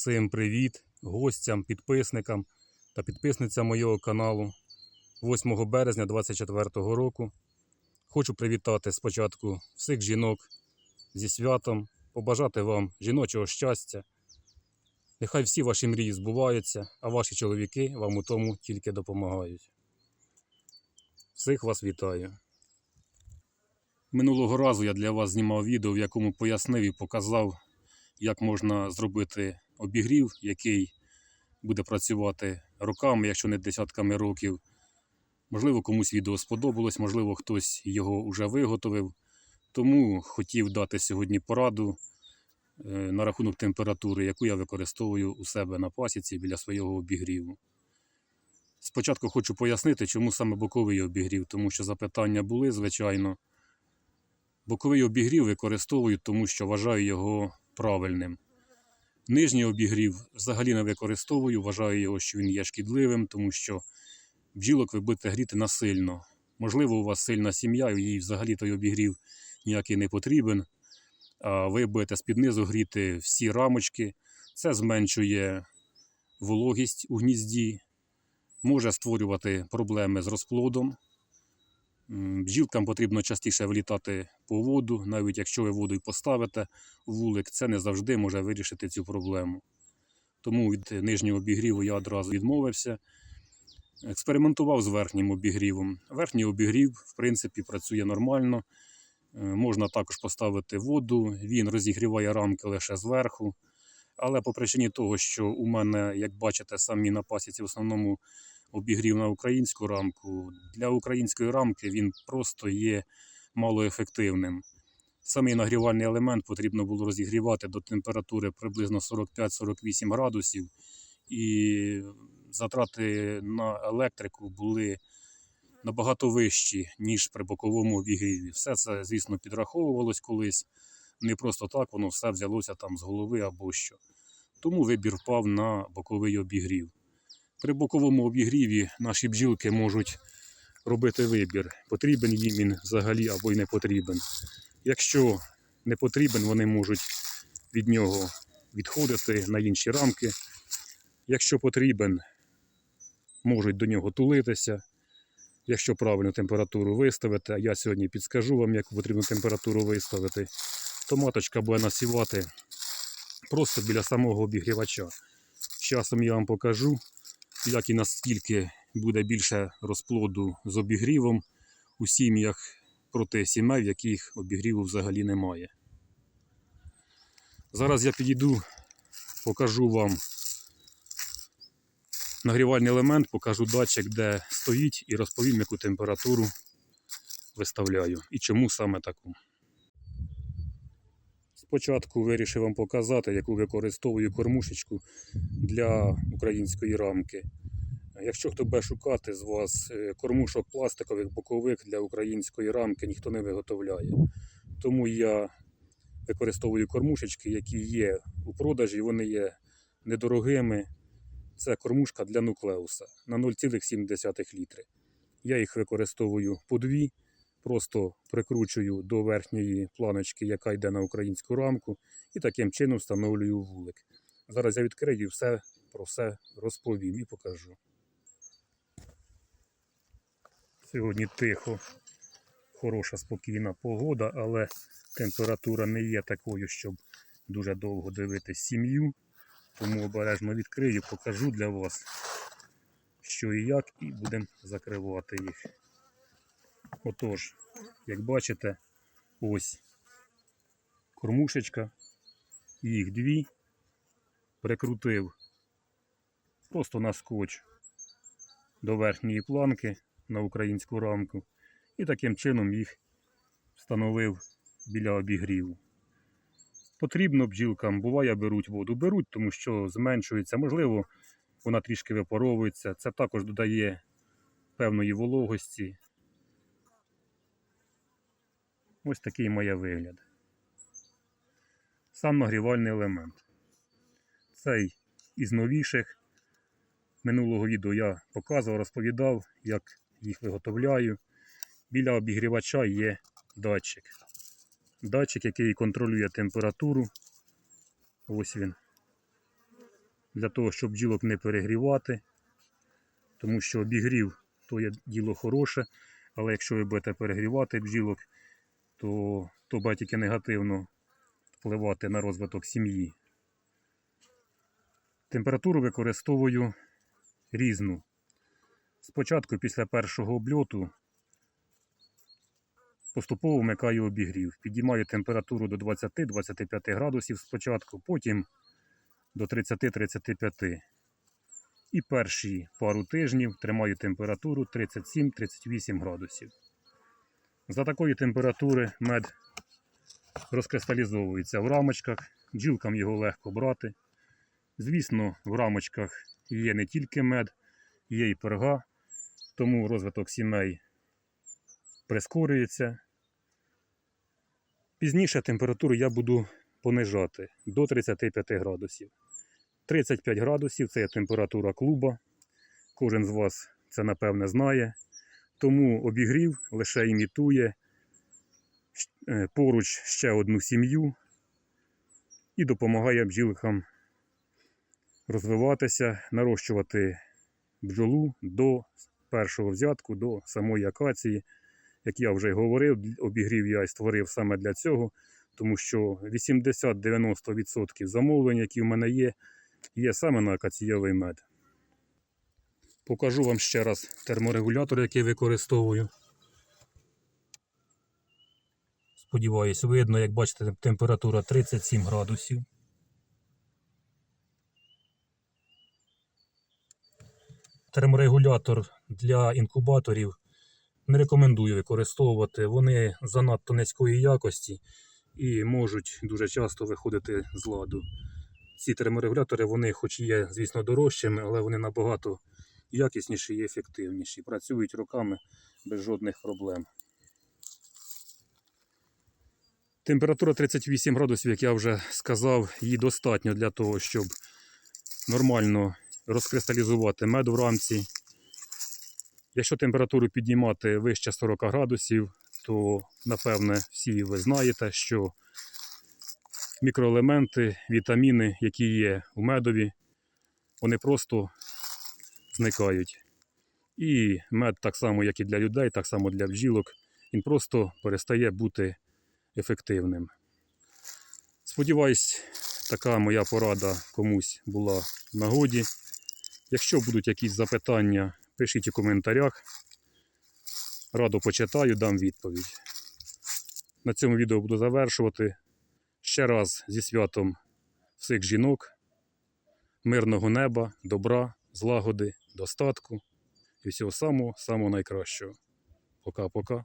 Всім привіт гостям, підписникам та підписницям моєго каналу 8 березня 2024 року. Хочу привітати спочатку всіх жінок зі святом, побажати вам жіночого щастя. Нехай всі ваші мрії збуваються, а ваші чоловіки вам у тому тільки допомагають. Всіх вас вітаю. Минулого разу я для вас знімав відео, в якому пояснив і показав, як можна зробити обігрів, який буде працювати роками, якщо не десятками років. Можливо, комусь відео сподобалось, можливо, хтось його вже виготовив. Тому хотів дати сьогодні пораду е, на рахунок температури, яку я використовую у себе на пасіці біля свого обігріву. Спочатку хочу пояснити, чому саме боковий обігрів, тому що запитання були, звичайно. Боковий обігрів використовую, тому що вважаю його правильним. Нижній обігрів взагалі не використовую, вважаю його, що він є шкідливим, тому що бджілок ви будете гріти насильно. Можливо, у вас сильна сім'я, і їй взагалі той обігрів ніякий не потрібен. А ви будете з-під низу гріти всі рамочки. Це зменшує вологість у гнізді, може створювати проблеми з розплодом. Бджілкам потрібно частіше влітати по воду, навіть якщо ви воду й поставите у вулик, це не завжди може вирішити цю проблему. Тому від нижнього обігріву я одразу відмовився. Експериментував з верхнім обігрівом. Верхній обігрів, в принципі, працює нормально. Е, Можна також поставити воду, він розігріває рамки лише зверху. Але по причині того, що у мене, як бачите, самі на пасіці в основному обігрів на українську рамку. Для української рамки він просто є малоефективним. Самий нагрівальний елемент потрібно було розігрівати до температури приблизно 45-48 градусів, і затрати на електрику були набагато вищі, ніж при боковому обігріві. Все це, звісно, підраховувалось колись. Не просто так воно все взялося там з голови або що. Тому вибір впав на боковий обігрів. При боковому обігріві наші бджілки можуть робити вибір, потрібен їм він взагалі або й не потрібен. Якщо не потрібен, вони можуть від нього відходити на інші рамки. Якщо потрібен, можуть до нього тулитися. Якщо правильну температуру виставити, я сьогодні підскажу вам, яку потрібну температуру виставити, то маточка буде насівати просто біля самого обігрівача. Часом я вам покажу, як і наскільки буде більше розплоду з обігрівом у сім'ях проти сімей, в яких обігріву взагалі немає. Зараз я підійду, покажу вам нагрівальний елемент, покажу датчик, де стоїть, і розповім, яку температуру виставляю і чому саме таку. Спочатку вирішив вам показати, яку використовую кормушечку для української рамки. Якщо хто буде шукати з вас е, кормушок пластикових бокових для української рамки, ніхто не виготовляє. Тому я використовую кормушечки, які є у продажі, вони є недорогими. Це кормушка для нуклеуса на 0,7 літри. Я їх використовую по дві, просто прикручую до верхньої планочки, яка йде на українську рамку, і таким чином встановлюю вулик. Зараз я відкрию і все про все розповім і покажу. Сьогодні тихо, хороша спокійна погода, але температура не є такою, щоб дуже довго дивитись сім'ю. Тому обережно відкрию, покажу для вас, що і як, і будемо закривати їх. Отож, як бачите, ось кормушечка, їх дві, прикрутив просто на скотч до верхньої планки на українську рамку і таким чином їх встановив біля обігріву. Потрібно бджілкам, буває, беруть воду. Беруть, тому що зменшується, можливо, вона трішки випаровується. Це також додає певної вологості. Ось такий має вигляд. Сам нагрівальний елемент. Цей із новіших. Минулого відео я показував, розповідав, як їх виготовляю. Біля обігрівача є датчик. Датчик, який контролює температуру. Ось він. для того, щоб бджілок не перегрівати, тому що обігрів то є діло хороше, але якщо ви будете перегрівати бджілок, то, то буде негативно впливати на розвиток сім'ї. Температуру використовую різну. Спочатку після першого обльоту поступово вмикаю обігрів. Підіймаю температуру до 20-25 градусів спочатку, потім до 30-35. І перші пару тижнів тримаю температуру 37-38 градусів. За такої температури мед розкристалізовується в рамочках, бджілкам його легко брати. Звісно, в рамочках є не тільки мед, є і перга, тому розвиток сімей прискорюється. Пізніше температуру я буду понижати до 35 градусів. 35 градусів це температура клуба. Кожен з вас це напевне знає. Тому обігрів лише імітує е, поруч ще одну сім'ю і допомагає бджілкам розвиватися, нарощувати бджолу до першого взятку, до самої акації. Як я вже говорив, обігрів я й створив саме для цього, тому що 80-90% замовлень, які в мене є, є саме на акаційовий мед. Покажу вам ще раз терморегулятор, який використовую. Сподіваюсь, видно, як бачите, температура 37 градусів. Терморегулятор для інкубаторів не рекомендую використовувати. Вони занадто низької якості і можуть дуже часто виходити з ладу. Ці терморегулятори, вони хоч є, звісно, дорожчими, але вони набагато якісніші і ефективніші. Працюють роками без жодних проблем. Температура 38 градусів, як я вже сказав, її достатньо для того, щоб нормально розкристалізувати мед в рамці. Якщо температуру піднімати вище 40 градусів, то напевне всі ви знаєте, що мікроелементи, вітаміни, які є у медові, вони просто зникають. І мед, так само, як і для людей, так само для бджілок, він просто перестає бути ефективним. Сподіваюсь, така моя порада комусь була в нагоді. Якщо будуть якісь запитання, пишіть у коментарях. Радо почитаю, дам відповідь. На цьому відео буду завершувати. Ще раз зі святом всіх жінок, мирного неба, добра, злагоди, достатку і всього самого самого найкращого. Пока-пока.